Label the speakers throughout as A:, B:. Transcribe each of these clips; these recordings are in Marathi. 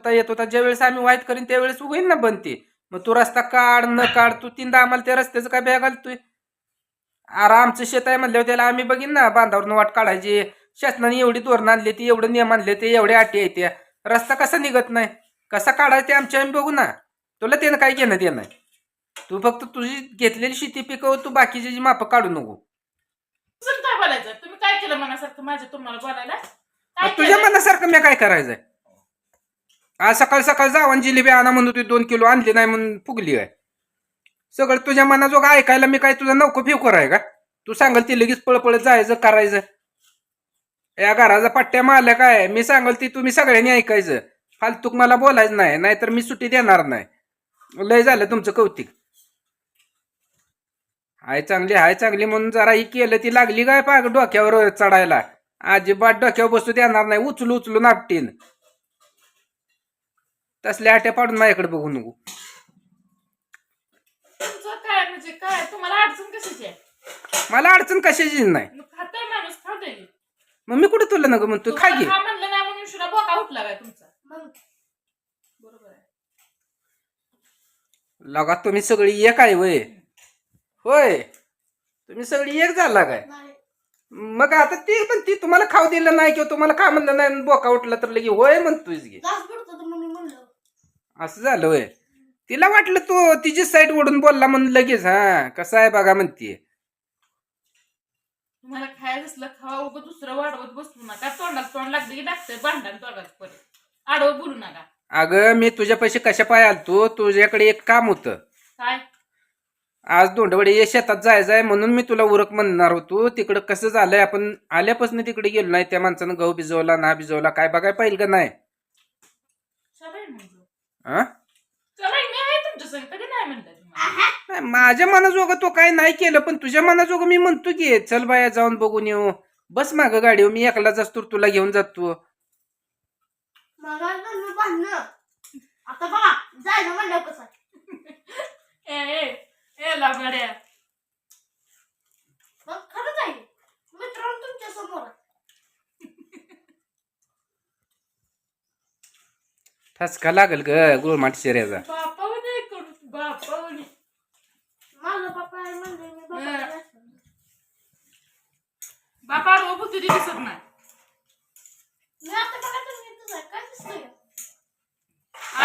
A: आता येत होता. ज्या वेळेस आम्ही वाईट करीन त्यावेळेस होईल ना बंद ते मग तू रस्ता काढ न काढ तू तीनदा आम्हाला त्या रस्त्याचं काय भ्या घालतोय? अरे आमचं शेत आहे म्हणल्यावर त्याला आम्ही बघीन ना बांधावरनं वाट काढायची. शासनाने एवढी धोरणं आणली ती एवढं नियम आणले ते एवढे अटी आहेत त्या. रस्ता कसा निघत नाही? कसा काढायचा ते आमच्या आम्ही बघू ना. तुला त्यानं काय घेणं देणं नाही. तू फक्त तुझी घेतलेली शेती पिकव तू बाकीची जी मापं काढू नको.
B: तुझं काय बोलायचं? तुम्ही काय केलं मनासारखं? माझ्या तुम्हाला बोलायला?
A: तुझ्या? मनासारखं मी काय करायचंय? आज सकाळ सकाळ जावान जिलेबी आणा म्हणून तू दोन किलो आणली नाही म्हणून फुगली आहे सगळं तुझ्या मनाजोगं ऐकायला मी काय तुझा नौको फेकर आहे का? तू सांगाल ती लगेच पळपळ जायचं करायचं. या घराचा पट्ट्या मारल्या काय? मी सांगाल ती तुम्ही सगळ्यांनी ऐकायचं. फालतूक मला बोलायचं नाही नाहीतर मी सुट्टी देणार नाही. लय झालं तुमचं कौतिक. हाय चांगली हाय चांगली म्हणून जरा ही केलं ती लागली काय पाग डोक्यावर चढायला? अजिबात डोक्यावर बसू देणार नाही उचलू उचलून नापटीन तसल्या आट्या पाडून माझ्याकडे बघू नको.
B: तुमचं काय म्हणजे काय? तुम्हाला अडचण कशाची आहे?
A: मला अडचण कशाची नाही.
B: मग खाताय माणूस खाऊ दे की.
A: मग मी कुठे तुला नका म्हणतो खा
B: तुम्हाला
A: घे.
B: खा म्हणलं नाही म्हणून शिरा बोका उठला काय तुमचा? बरोबर आहे.
A: लगा तुम्ही सगळी एक आहे वय. होय. तुम्ही सगळी एक झाला काय? मग आता ती पण ती तुम्हाला खाऊ दिलं नाही किंवा तुम्हाला खा म्हणलं नाही आणि बोका उठला तर लगे होय म्हणतोय गे. असं झालं होय. तिला वाटलं तू तिची साईड ओढून बोलला म्हणून लगेच हा कसं आहे बघा म्हणतीये
B: तुम्हाला खायचं असलं खावा उगं दुसरं वाढवत बसू नका. तोंडाला तोंड लागलं की लागतंय भांडण तोंडात परत. आडवं बोलू नका.
A: अगं मी तुझ्या पैसे कशा पाय आलतो? तुझ्याकडे एक काम होतं.
B: काय?
A: आज दोंडवडे ये शेतात जायचं आहे म्हणून मी तुला उरक म्हणणार होतो. तिकडं कसं झालंय? आपण आल्यापासून तिकडे गेलो नाही. त्या माणसानं गहू भिजवला ना भिजवला काय बघाय पाहिजे का नाही?
B: म्हणतो
A: हा?
B: नाही,
A: माझ्या मनाजोगं तो काय नाही केलं पण तुझ्या मनाजोगं मी म्हणतो की चल बाया जाऊन बघून येऊ. बस माग गाडी मी एकलाच असतो तुला घेऊन जातो.
C: आता बघा जायला म्हणलं कसं
B: ए ए ए लागाड्या
C: मग खरंच आहे मित्रांनो तुमच्यासमोर आहे.
A: ठसका लागल ग
B: बापा म्हणे करू बापा म्हणे
C: माझा पप्पा आहे म्हणजे मी बापाला
B: हं.
C: जास्त.
B: बापा रो बुद्धी दिसत नाही.
C: मी आता बघा तुम्ही तुझं आहे. काय दिसतंय?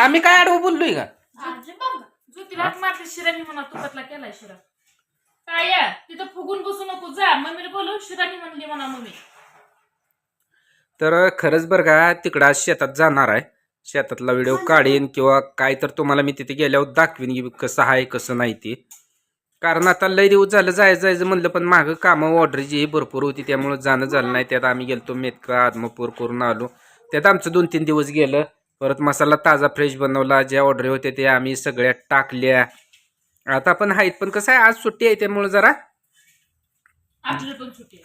A: आम्ही काय आडवं बोललोय का
C: आजी बघ ना.
B: ज्योतीला मारते शिरानी म्हणा तुपातला केलाय शिरा. काय या तिथं फुगून बसू नको जा. मम्मीला बोलव शिरानी म्हणली म्हणा मम्मी.
A: तर खरंच बरं का तिकडं आज शेतात जाणार आहे. शेतातला व्हिडिओ काढीन किंवा काय तर तुम्हाला मी तिथे गेल्यावर दाखवीन की कसं आहे कसं नाही ते. कारण आता लय दिवस झालं जायचं जायचं म्हणलं पण मागं कामं ऑर्डरची ही भरपूर होती त्यामुळं जाणं झालं नाही. त्यात आम्ही गेलतो मेतका आदमापूर करून आलो. त्यात आमचं दोन तीन दिवस गेलं. परत मसाला ताजा फ्रेश बनवला ज्या ऑर्डर होत्या ते आम्ही सगळ्या टाकल्या. आता पण आहेत पण कसं आहे आज सुट्टी आहे त्यामुळं जरा.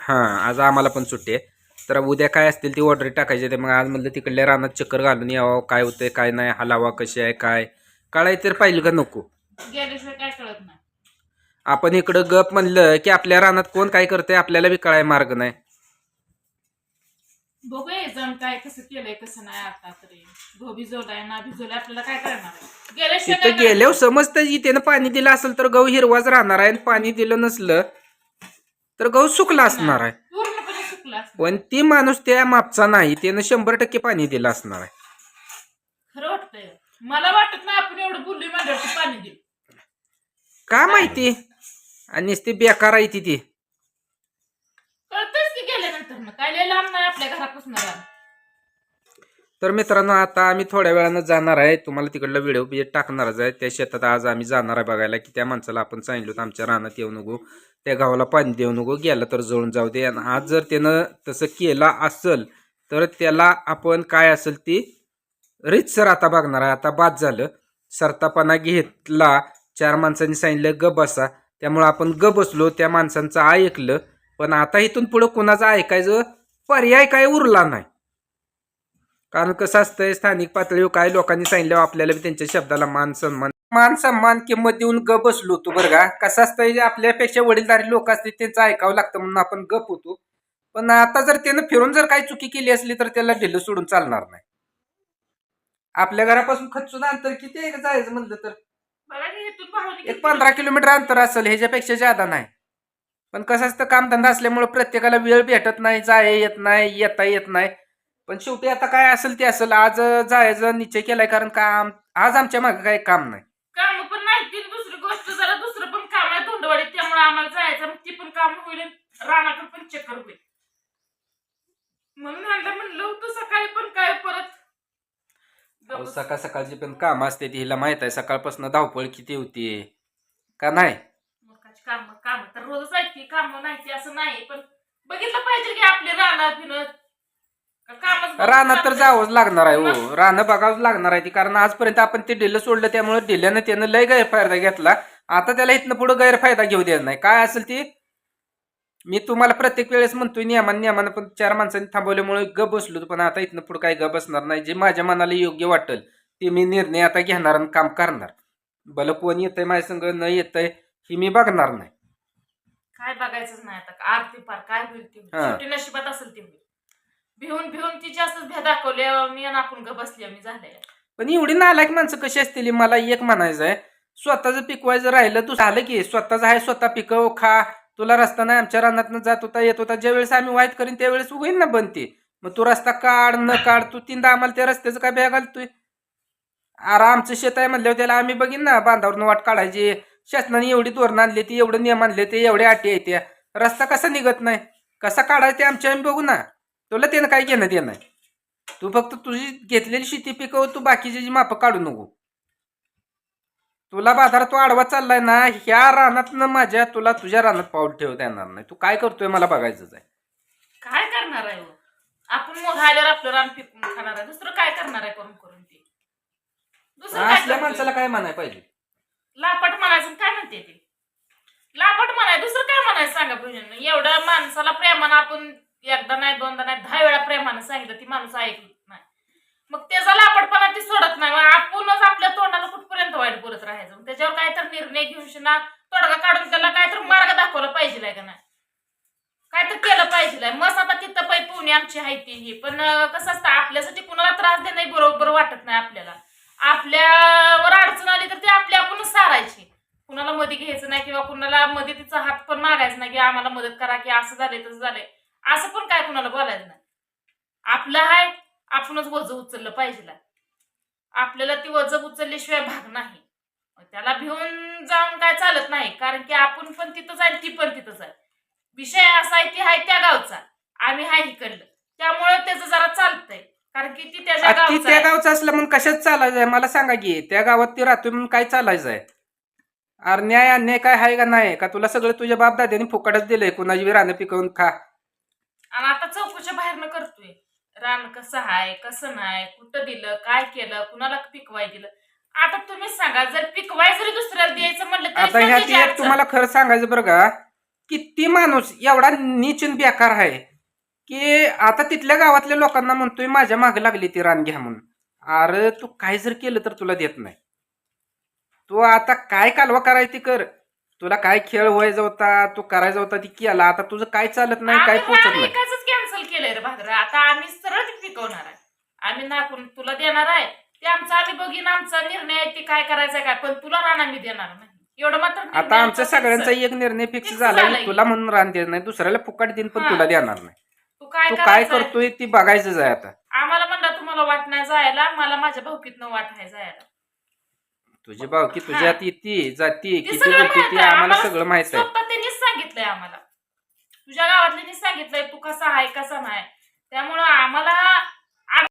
A: हां आज आम्हाला पण सुट्टी आहे. तर उद्या काय असतील ती ऑर्डर टाकायची ते मग आज म्हणलं तिकडल्या रानात चक्कर घालून यावं काय होतंय काय नाही हलावा कशी आहे काय? कळाय तर पाहिजे का नको?
B: गेल्याशिवाय काय कळत नाही.
A: आपण इकडं गप म्हणलं की आपल्या रानात कोण काय करतंय आपल्याला बी कळाय मार्ग नाही.
B: बघूया जण काय कसं केलंय कसं नाही आता तरी. गहू भिजवलाय ना भिजवलाय आपल्याला काय करणार आहे? गेल्याशिवाय काय
A: तिथं गेल्यावर समजतं की त्यानं पाणी दिलं असेल तर गहू हिरवाच राहणार आहे आणि पाणी दिलं नसलं तर गहू सुकला असणार आहे. पण ती माणूस त्या मापचा नाही त्यानं शंभर टक्के पाणी दिलं असणार. आहे
B: खरं वाटतंय. मला वाटत नाही आपण एवढं बोललोय माझ्यावरती पाणी देऊ
A: का माहिती? आणि नुसती बेकार आहे ती ती.
B: कळतच की गेल्यानंतर काय लय लांब नाही आपल्या घरापासून.
A: तर मित्रांनो आता आम्ही थोड्या वेळानं जाणार आहे. तुम्हाला तिकडला व्हिडिओ बी टाकणारच आहे. त्या शेतात आज आम्ही जाणार आहे बघायला की त्या माणसाला आपण सांगितलं होतं आमच्या रानात येऊ नको. त्या गावाला पाणी देऊ नको. गेलं तर जळून जाऊ दे. आणि आज जर त्यानं तसं केलं असेल तर त्याला आपण काय असेल ती रीतसर आता बघणार आहे. आता बाद झालं. सरतापणा घेतला. चार माणसांनी सांगितलं ग बसा. त्यामुळं आपण ग बसलो. त्या माणसांचं ऐकलं. पण आता इथून पुढं कुणाचं ऐकायचं पर्याय काय उरला नाही. कारण कसं असतंय स्थानिक पातळीवर काय लोकांनी सांगितलं आपल्याला त्यांच्या शब्दाला मान सन्मान मान सन्मान किंमत देऊन गप बसलो होतो बरं का. कसं असतंय आपल्यापेक्षा वडीलधारी लोक असतील त्यांचं ऐकावं लागतं म्हणून आपण गप होतो. पण आता जर त्यानं फिरून जर काही चुकी केली असली तर त्याला ढिलं सोडून चालणार नाही. आपल्या घरापासून खचून अंतर किती आहे का जायचं म्हणलं तर? एक पंधरा किलोमीटर अंतर असेल ह्याच्यापेक्षा जादा नाही. पण कसं असतं कामधंदा असल्यामुळे प्रत्येकाला वेळ भेटत नाही जाय येत नाही येता येत नाही. पण शेवटी आता काय असेल ते असेल. आज जायचं निश्चय केलाय कारण काम. आज आमच्या मागे काही काम नाही.
B: काम पण नाही ती दुसरी गोष्ट जरा दुसरं पण काम आहे धोंडवाडीत त्यामुळे आम्हाला जायचं मग ती पण काम होईल रानाकडे पण चक्कर होईल. म्हणून म्हणलं म्हणलं होतं सकाळी पण काय परत.
A: अहो, सकाळ सकाळची पण काम असते ती. हिला माहीत आहे सकाळपासून धावपळ किती होती. का नाही?
B: काम काम तर रोजच आहेत काम नाही ती असं नाही. पण बघितलं पाहिजे की आपली रानात फिरत
A: रानात तर? जावंच लागणार आहे हो. रानं बघावंच लागणार आहे ती कारण आजपर्यंत आपण ते डिलं सोडलं त्यामुळे डिल्यानं त्यानं लय गैरफायदा घेतला. आता त्याला इथनं पुढे गैरफायदा घेऊ देत नाही. काय असेल ती? मी तुम्हाला प्रत्येक वेळेस म्हणतोय नियमानं नियमानं पण चार माणसांनी थांबवल्यामुळे ग बसलो पण आता इथनं पुढे काही ग बसणार नाही. जे माझ्या मनाला योग्य वाटेल ते मी निर्णय आता घेणार आणि काम करणार. भलं कोण येतंय माझ्या संग न येतंय ही मी बघणार नाही.
B: काय बघायचंच नाही आता. आरती पार काय होईल ते? होईल. शेवटी नशिबात असेल ते. भिवून भिवून तिची असंच भ्या दाखवली. मी आणि आपण ग बसली मी झाले
A: पण एवढी नालायक माणसं कशी असतील मला एक म्हणायचं आहे. स्वतःचं पिकवायचं राहिलं तू झालं की स्वतःचं आहे स्वतः पिकव खा. तुला रस्ता नाही आमच्या रानातनं जात होता येत होता ज्या वेळेस आम्ही वाईट करीन त्यावेळेस होईल ना बनते. मग तू रस्ता काढ न काढ तू तीनदा आम्हाला त्या रस्त्याचं काय भ्या घालतोय? अरे आमचं शेत आहे म्हणल्यावर त्याला आम्ही बघीन ना बांधावरनं वाट काढायची. शासनाने एवढी धोरणं आणली ती एवढं नियम आणले ते एवढ्या अटी आहेत त्या. रस्ता कसा निघत नाही? कसा काढायचं आमच्या आम्ही बघू ना. तुला त्यानं काय घेणं देणं नाही तू फक्त तुझी घेतलेली शेती पिकव तू बाकीची जी मापं काढू नको. तुला बाजारात तू आडवा चाललाय ना ह्या रानातनं माझ्या तुला तुझ्या रानात पाऊल ठेवता येणार नाही. तू काय करतोय मला बघायचंच आहे?
B: काय करणार आहे हो? आपण मग आल्यावर आपलं रान पिकून खाणार आहे. दुसरं काय करणार आहे करून करून ते? दुसरं काय
A: असल्या
B: करतोय?
A: माणसाला काय म्हणाय पाहिजे?
B: लापट म्हणायचं काय म्हणते ते? लापट म्हणाय दुसरं काय म्हणायचं सांगा बहिणीनं एवढं माणसाला प्रेमानं आपण एकदा नाही दोनदा नाही दहा वेळा प्रेमानं सांगितलं ती माणूस ऐकली नाही. मग त्याचा लापटपणा ती सोडत नाही मग आपणच आपल्या तोंडाला कुठपर्यंत वाईट बोलत राहायचं? मग त्याच्यावर काय तर निर्णय घेऊन ना तोडगा काढून त्याला काय तर मार्ग दाखवला पाहिजे का नाही? काय तर केलं पाहिजे मस आता तिथं पै पुणे आमची आहे ती ही. पण कसं असतं आपल्यासाठी कुणाला त्रास देणं बरोबर वाटत नाही आपल्याला. आपल्यावर अडचण आली तर ते आपली आपणच सारायची. कुणाला मध्ये घ्यायचं नाही किंवा कुणाला मध्ये तिचा हात पण मागायचा नाही की आम्हाला मदत करा की असं झालंय तसं झालंय. असं पण काय कुणाला बोलायचं नाही. आपलं आहे आपणच वज उचललं पाहिजे आपल्याला ती वज उचलल्याशिवाय भाग नाही. त्याला भिवून जाऊन काय चालत नाही कारण की आपण पण तिथंच आहे ती पण तिथंच आहे. विषय असा आहे की हाय त्या गावचा आम्ही हाय इकडलं त्यामुळे त्याचं जरा चालतंय कारण की ती त्याच्या
A: ती
B: गावचा
A: त्या
B: आहे.
A: गावचं असलं म्हणून कशात चालायचं आहे मला सांगा की त्या गावात ती राहतोय म्हणून काय चालायचं आहे अरे न्याय अन्याय काय आहे का नाही? का तुला सगळं तुझ्या बाप दाद्याने फुकटच दिलंय? कुणाची बी रानं पिकवून खा.
B: आणि आता चौकशा बाहेरनं करतोय. रान कसं आहे कसं नाही कुठं दिलं काय केलं कुणाला पिकवाय दिलं? आता तुम्हीच सांगा जर पिकवाय जरी दुसऱ्याला द्यायचं म्हणलं तरी
A: आता
B: पण
A: ह्यात
B: त्याची
A: एक. तुम्हाला खरं सांगायचं बरं का किती माणूस एवढा नीचून बेकार आहे की आता तिथल्या गावातल्या लोकांना म्हणतोय माझ्या मागे लागली ती रान घ्या म्हणून. अरे तू काय जर केलं तर तुला देत नाही. तू आता काय कालवा करायची कर? तुला काय खेळ व्हायचा होता तू करायचा होता ती केला. आता तुझं काय चालत नाही काय पोचत नाही.
B: कॅन्सल केलंय रे भाद्र. आता आम्ही सरळ पिकवणार आहे. आम्ही नाकून तुला देणार आहे. ते आमचं आम्ही बघीन आमचा निर्णय आहे ते काय करायचं काय. पण तुला रान आम्ही देणार नाही. एवढं मात्र
A: आता आमच्या
B: आमचा
A: सगळ्यांचा
B: fix. आहे.
A: एक निर्णय फिक्स
B: Fix
A: झाला
B: झालाय.
A: तुला म्हणून रान देत नाही. दुसऱ्याला फुकट देईन पण
B: हा.
A: तुला देणार नाही.
B: तू काय
A: तू काय? करतोय ती बघायचंच आहे आता.
B: आम्हाला म्हणलं तुम्हाला वाट नाही जायला. मला माझ्या भाऊकीतनं वाट आहे जायला.
A: तुझी भावकी तुझ्यात येते जाती
B: ते
A: किती
B: सगळं
A: बोलते
B: माहीत
A: ती
B: आहे. आम्हाला
A: सगळं माहीत आहे.
B: स्वतः त्यांनीच सांगितलंय आम्हाला. तुझ्या गावातल्यांनी सांगितलंय तू कसा आहे कसा नाही. त्यामुळं आम्हाला